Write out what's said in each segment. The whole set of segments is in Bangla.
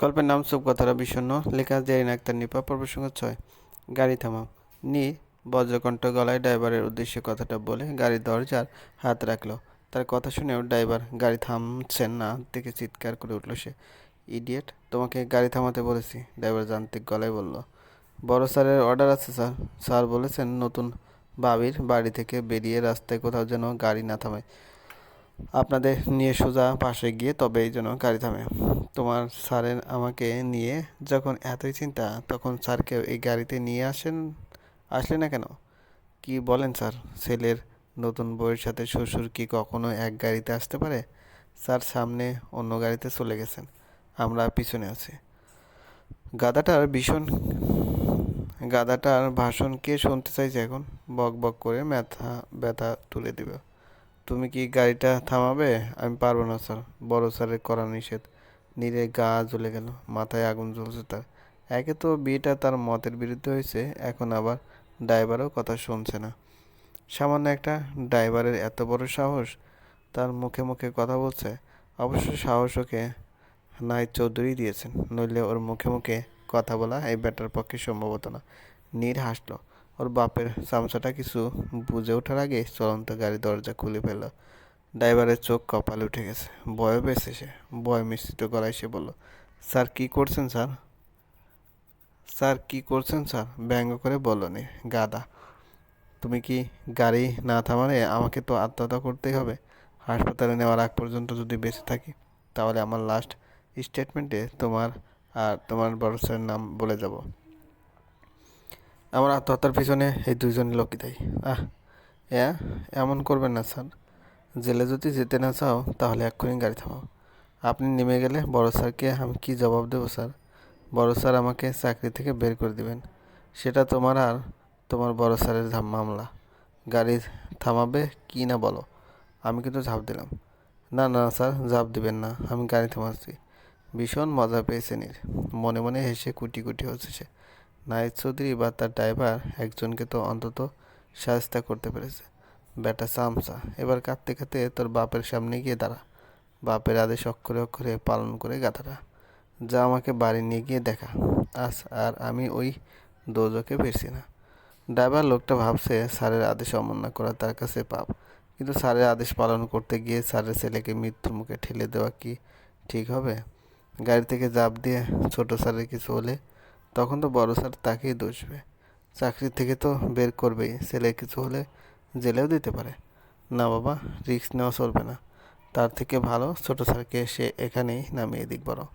গল্পের নাম সব কথাটা বিষণ্ণ, লেখা জেরিন আক্তার নিপা পর্ব ছয়। গাড়ি থামাও। নি, বজ্রকণ্ঠ গলায় ড্রাইভারের উদ্দেশ্যে কথাটা বলে গাড়ির দরজার হাত রাখল। তার কথা শুনেও ড্রাইভার গাড়ি থামছেন না, দেখে চিৎকার করে উঠল সে। ইডিয়েট, তোমাকে গাড়ি থামাতে বলেছি, ড্রাইভার যান্ত্রিক গলায় বলল। বড় স্যারের অর্ডার আছে, স্যার। স্যার বলেছেন, নতুন বাবির বাড়ি থেকে বেরিয়ে রাস্তায় কোথাও যেন গাড়ি না থামায়। আপনাদের নিয়ে সোজা পাশে গিয়ে তবে এই জন্য গাড়ি থামে। তোমার স্যারের আমাকে নিয়ে যখন এতই চিন্তা, তখন স্যারকে এই গাড়িতে নিয়ে আসেন, আসলে না কেন? কি বলেন স্যার? ছেলের নতুন বউয়ের সাথে শ্বশুর কি কখনো এক গাড়িতে আসতে পারে? স্যার সামনে অন্য গাড়িতে চলে গেছেন। আমরা পিছনে আছি। গাদাটার ভীষণ, গাদাটার ভাষণ কে শুনতে চাইছে এখন? বক বক করে ব্যথা ব্যথা তুলে দিবে। তুমি কি গাড়িটা থামাবে? আমি পারব না, স্যার। বড় স্যারের করা নিষেধ। নীরে গা জ্বলে গেল, মাথায় আগুন জ্বলছে তার। একে তো বিয়েটা তার মতের বিরুদ্ধে হয়েছে, এখন আবার ড্রাইভারও কথা শুনছে না। সামান্য একটা ড্রাইভারের এত বড় সাহস, তার মুখে মুখে কথা বলছে। অবশ্য সাহস ওকে নাই চৌধুরী দিয়েছেন, নইলে ওর মুখে মুখে কথা বলা এই ব্যাটার পক্ষে সম্ভব হতো না। নীর হাসলো ওর বাপের চামচাটা কিছু বুঝে ওঠার আগে চলন্ত গাড়ির দরজা খুলে ফেলল। ড্রাইভারের চোখ কপালে উঠে গেছে। ভয়ও পেয়েছে সে। ভয় মিশ্রিত গলায় সে বলল, স্যার, কি করছেন, স্যার? স্যার, কি করছেন, স্যার? ব্যঙ্গ করে বলল নি গাদা তুমি কি গাড়ি না থামালে আমাকে তো আত্মহত্যা করতেই হবে। হাসপাতালে নেওয়ার আগ পর্যন্ত যদি বেঁচে থাকি, তাহলে আমার লাস্ট স্টেটমেন্টে তোমার আর তোমার বড় স্যারের নাম বলে যাব। আমার আত্মহত্যার পিছনে এই দুইজনই লোকই দেয়। আহ হ্যাঁ এমন করবেন না, স্যার। জেলে যদি যেতে না চাও, তাহলে এক্ষুনি গাড়ি থামাও। আপনি নেমে গেলে বড় স্যারকে আমি কি জবাব দেবো, স্যার? বড় স্যার আমাকে চাকরি থেকে বের করে দিবেন। সেটা তোমার আর তোমার বড় স্যারের মামলা। গাড়ি থামাবে কি না বলো। আমি কিন্তু ঝাঁপ দিলাম। না না, স্যার, ঝাঁপ দিবেন না। আমি গাড়ি থামাচ্ছি। ভীষণ মজা পেয়েছে নীর। মনে মনে হেসে কুটি কুটি হচ্ছে সে। নাইট চৌধুরী বা তার ড্রাইভার একজনকে তো অন্তত সাহায্য করতে পেরেছে। বেটা চামচা এবার কাঁদতে কাঁদতে তোর বাপের সামনে গিয়ে দাঁড়া। বাপের আদেশ অক্ষরে অক্ষরে পালন করে গাথাটা যা আমাকে বাড়ি নিয়ে গিয়ে দেখা। আস, আর আমি ওই দোজকে ফিরছি না। ড্রাইভার লোকটা ভাবছে স্যারের আদেশ অমান্য করা তার কাছে পাপ। কিন্তু স্যারের আদেশ পালন করতে গিয়ে স্যারের ছেলেকে মৃত্যুর মুখে ঠেলে দেওয়া কি ঠিক হবে? গাড়ি থেকে জাপ দিয়ে ছোট স্যারের কিছু হলে তখন তো বড় স্যার তাকেই দোষবে চাকরি থেকে তো বের করবেই, ছেলে কিছু হলে জেলেও দিতে পারে। না বাবা, রিস্ক নেওয়া চলবে না। তার থেকে ভালো ছোট স্যারকে সে এখানেই নামিয়ে দিক বরং।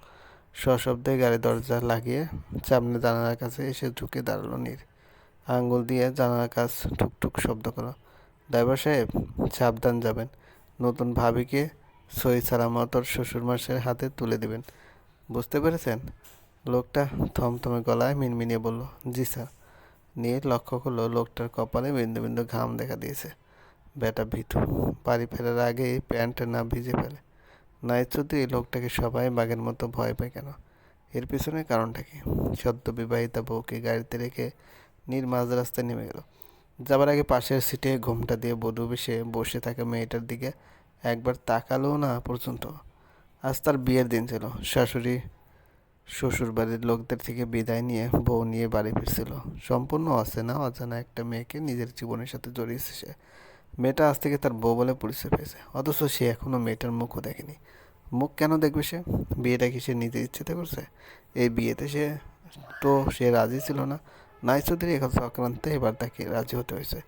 সশব্দে গাড়ি দরজা লাগিয়ে সামনে জানালার কাছে এসে ঝুঁকে দাঁড়াল নীর। আঙ্গুল দিয়ে জানালার কাজ ঠুকঠুক শব্দ করো ড্রাইভার সাহেব, সাবধান যাবেন। নতুন ভাবিকে সই সালামতর শ্বশুরমাসের হাতে তুলে দিবেন। বুঝতে পেরেছেন? লোকটা থমথমে গলায় মিনমিনিয়ে বলল, জি স্যার। নিয়ে লক্ষ্য করল লোকটার কপালে বিন্দু বিন্দু ঘাম দেখা দিয়েছে। বেটা ভীতু, বাড়ি ফেরার আগেই প্যান্ট না ভিজে ফেলে। নাইট চৌধুরী লোকটাকে সবাই বাঘের মতো ভয় পায় কেন? এর পিছনে কারণটা কি? সদ্য বিবাহিতা বউকে গাড়িতে রেখে নীর মাঝ রাস্তায় নেমে গেল। যাবার আগে পাশের সিটে ঘুমটা দিয়ে বধূ বেশে বসে থাকা মেয়েটার দিকে একবার তাকালো না পর্যন্ত। আজ তার বিয়ের দিন ছিল। শাশুড়ি শ্বশুর বাড়ির লোকদের থেকে বিদায় নিয়ে বউ নিয়ে বাড়ি ফিরছিল। সম্পূর্ণ অচেনা, অজানা একটা মেয়েকে নিজের জীবনের সাথে জড়িয়েছে সে। মেয়েটা আজ থেকে তার বউ বলে পরিচয় পেয়েছে। অথচ সে এখনও মেয়েটার মুখও দেখেনি। মুখ কেন দেখবে সে? বিয়েটা কি সে নিজের ইচ্ছেতে করছে? এই বিয়েতে সে তো সে রাজি ছিল না। নাই চৌধুরী এখন চক্রান্তে এবার তাকে রাজি হতে হয়েছে।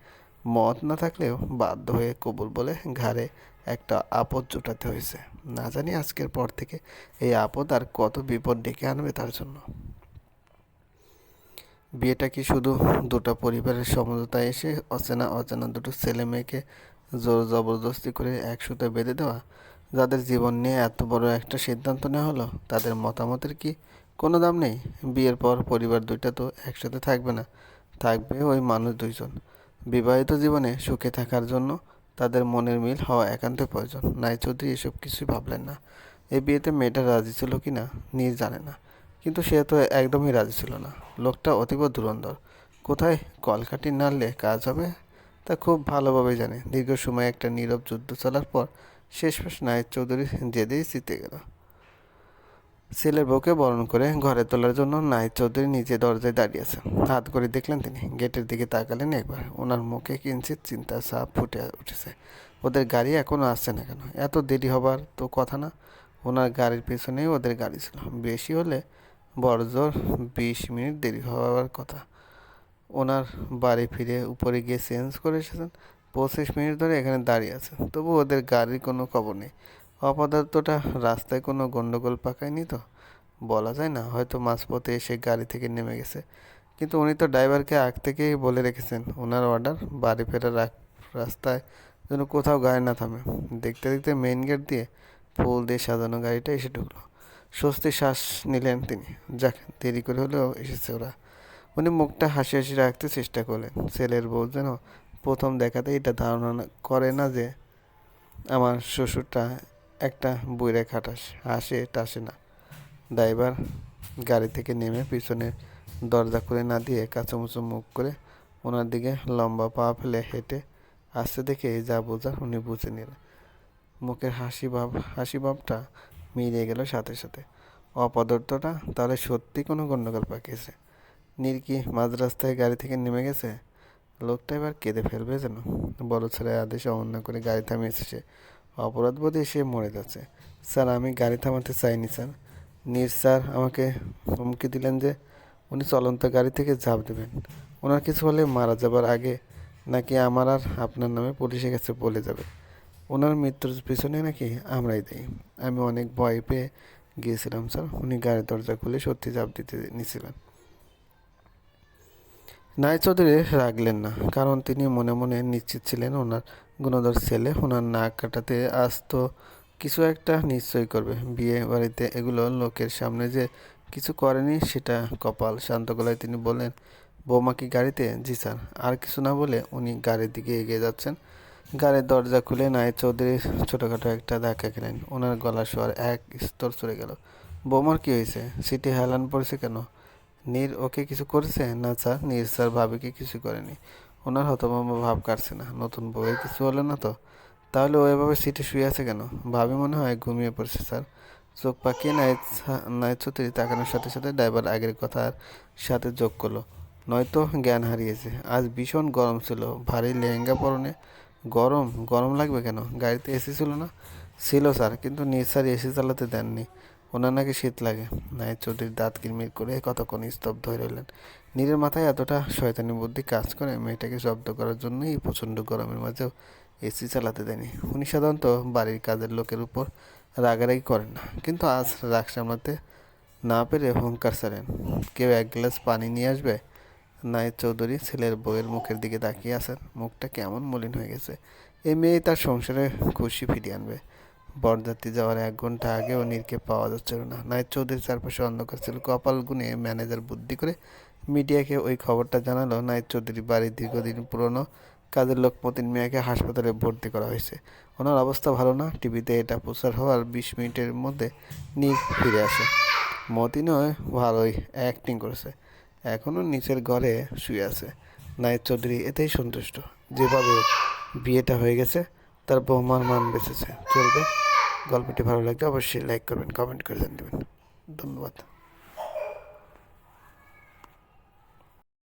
মত না থাকলেও বাধ্য হয়ে কবুল বলে ঘাড়ে একটা আপদ জোটাতে হয়েছে। না জানি আজকের পর থেকে এই আপদ আর কত বিপদ ডেকে আনবে তার জন্য। বিয়েটা কি শুধু দুটো পরিবারের সমঝোতায় এসে অচেনা অচেনা দুটো ছেলে মেয়েকে জোর জবরদস্তি করে একসাথে বেঁধে দেওয়া? যাদের জীবন নিয়ে এত বড় একটা সিদ্ধান্ত নেওয়া হলো, তাদের মতামতের কি কোনো দাম নেই? বিয়ের পর পরিবার দুইটা তো একসাথে থাকবে না। থাকবে ওই মানুষ দুইজন। বিবাহিত জীবনে সুখে থাকার জন্য তাদের মনের মিল হওয়া একান্ত প্রয়োজন। নাই চৌধুরী এসব কিছুই ভাবলেন না। এই বিয়েতে মেয়েটা রাজি ছিল কি না, নিজ জানে না। কিন্তু সে তো একদমই রাজি ছিল না। লোকটা অতীব ধুরন্ধর। কোথায় কলকাটি নাড়লে কাজ হবে? তা খুব ভালোভাবে জানে। দীর্ঘ সময় একটা নীরব যুদ্ধ চলার পর শেষ শেষমেশ নায়ক চৌধুরী জেদেই জিতে গেল। ছেলের বউকে বরণ করে ঘরে তোলার জন্য নাহিদ চৌধুরী নিজে দরজায় দাঁড়িয়ে আছেন। হাত করে দেখলেন তিনি। গেটের দিকে তাকালেন একবার। ওনার মুখে কিঞ্চিত চিন্তার সাপ ফুটে উঠেছে। ওদের গাড়ি এখনও আসছে না কেন? এত দেরি হবার তো কথা না। ওনার গাড়ির পেছনেই ওদের গাড়ি ছিল। বেশি হলে বড়জোর বিশ মিনিট দেরি হওয়ার কথা। ওনার বাড়ি ফিরে উপরে গিয়ে চেঞ্জ করে এসেছেন। পঁচিশ মিনিট ধরে এখানে দাঁড়িয়ে আছে তবু ওদের গাড়ির কোনো খবর নেই। অপদার্থটা রাস্তায় কোনো গণ্ডগোল পাকায়নি তো? বলা যায় না, হয়তো মাঝপথে এসে গাড়ি থেকে নেমে গেছে। কিন্তু উনি তো ড্রাইভারকে আগ থেকেই বলে রেখেছেন ওনার অর্ডার বাড়ি ফেরার রাস্তায় যেন কোথাও গাড়ি না থামে। দেখতে দেখতে মেইন গেট দিয়ে ফুল দিয়ে সাজানো গাড়িটা এসে ঢুকলো। স্বস্তি শ্বাস নিলেন তিনি। যাক, দেরি করে হলেও এসেছে ওরা। উনি মুখটা হাসি হাসি রাখতে চেষ্টা করলেন। ছেলের বউ যেন প্রথম দেখাতে এটা ধারণা করে না যে, আমার শ্বশুরটা একটা বইরে খাটাস হাসে টাসে না। ড্রাইভার গাড়ি থেকে নেমে পিছনের দরজা খুলে না দিয়ে কাঁচামুচো মুখ করে ওনার দিকে লম্বা পা ফেলে হেঁটে আসতে দেখে যা বোঝার উনি বুঝে নিলেন। মুখের হাসি ভাব, হাসি ভাবটা মিলিয়ে গেল সাথে সাথে। অপদার্থটা তাহলে সত্যি কোনো গণ্ডগোল পাকিয়েছে? নির্কি মাঝ রাস্তায় গাড়ি থেকে নেমে গেছে? লোকটা এবার কেঁদে ফেলবে যেন। বড় ছেলে আদেশ অমান্য করে গাড়ি থামিয়েছে সে। অপরাধ বোধে সে মরে যাচ্ছে। স্যার, আমি গাড়ি থামাতে চাইনি, স্যার। নীর স্যার আমাকে হুমকি দিলেন যে উনি চলন্ত গাড়ি থেকে ঝাঁপ দেবেন। ওনার কিছু হলে মারা যাবার আগে নাকি আমার আর আপনার নামে পুলিশের কাছে বলে যাবে। ওনার মৃত্যুর পিছনে নাকি আমরাই দেই। আমি অনেক ভয় পেয়ে গিয়েছিলাম, স্যার। উনি গাড়ির দরজা খুলে সত্যি ঝাঁপ দিতে নিছিলেন। নাই চৌধুরী রাগলেন না, কারণ তিনি মনে মনে নিশ্চিত ছিলেন ওনার গুণধর ছেলে। ওনার নাক কাটাতে আজ তো কিছু একটা নিশ্চয় করবে। বিয়ে বাড়িতে এগুলো লোকের সামনে যে কিছু করেনি, সেটা কপাল। শান্ত গলায় তিনি বললেন, বৌমা কি গাড়িতে? জি স্যার। আর কিছু না বলে উনি গাড়ির দিকে এগিয়ে যাচ্ছেন। গাড়ির দরজা খুলে নায়েদ চৌধুরী ছোটোখাটো একটা ধাক্কা খেলেন। ওনার গলা শোয়ার এক স্তর চলে গেল। বৌমার কি হয়েছে? সিটি হেলান পড়েছে কেন? নীর ওকে কিছু করেছে? না স্যার, নীর স্যার ভাবিকে কিছু করেনি। ওনার হতভম্ব ভাব কাটছে না। নতুন বউয়ের কিছু হলো না তো? তাহলে ও এভাবে সিটে শুয়ে আছে কেন? ভাবি মনে হয় ঘুমিয়ে পড়ছে, স্যার। চোখ পাকিয়ে নাইট নাইট চৌধুরী তাকানোর সাথে সাথে ড্রাইভার আগের কথার সাথে যোগ করল। নয়তো জ্ঞান হারিয়েছে। আজ ভীষণ গরম ছিল। ভারী লেহেঙ্গা পরনে। গরম? গরম লাগবে কেন? গাড়িতে এসি ছিল না? ছিল, স্যার, কিন্তু নিজ স্যার এসি চালাতে দেননি। ওনার নাকি শীত লাগে। নায়েব চৌধুরীর দাঁত কিরমির করে কতক্ষণ স্তব্ধ হয়ে রইলেন। নীরের মাথায় এতটা শয়তানি বুদ্ধি কাজ করে মেয়েটাকে জব্দ করার জন্যই প্রচণ্ড গরমের মাঝেও এসি চালাতে দেয়নি। উনি সাধারণত বাড়ির কাজের লোকের উপর রাগারাগি করেন না, কিন্তু আজ রাগ সামলাতে না পেরে হুঙ্কার ছাড়েন। কেউ এক গ্লাস পানি নিয়ে আসবে? নায়েব চৌধুরী ছেলের বউয়ের মুখের দিকে তাকিয়ে আছেন। মুখটা কেমন মলিন হয়ে গেছে। এই মেয়ে তার সংসারে খুশি ফিরিয়ে আনবে। বরযাত্রী যাওয়ার এক ঘণ্টা আগেও নীরকে পাওয়া যাচ্ছিল না। নায়েব চৌধুরীর চারপাশে অন্ধকার ছিল। কপাল গুনে ম্যানেজার বুদ্ধি করে মিডিয়াকে ওই খবরটা জানালো। নায়েব চৌধুরী বাড়ির দীর্ঘদিন পুরনো কাজের লোক মতিন মিয়াকে হাসপাতালে ভর্তি করা হয়েছে। ওনার অবস্থা ভালো না। টিভিতে এটা প্রচার হওয়ার বিশ মিনিটের মধ্যে নীর ফিরে আসে। মতিনও ভালোই অ্যাক্টিং করেছে। এখনও নিচের ঘরে শুয়ে আছে। নায়েব চৌধুরী এতেই সন্তুষ্ট। যেভাবে বিয়েটা হয়ে গেছে। তার বৌমার মান বেঁচেছে। চলবে। গল্পটি ভালো লাগলে অবশ্যই লাইক করবেন কমেন্ট করে জানিয়ে দেবেন। ধন্যবাদ।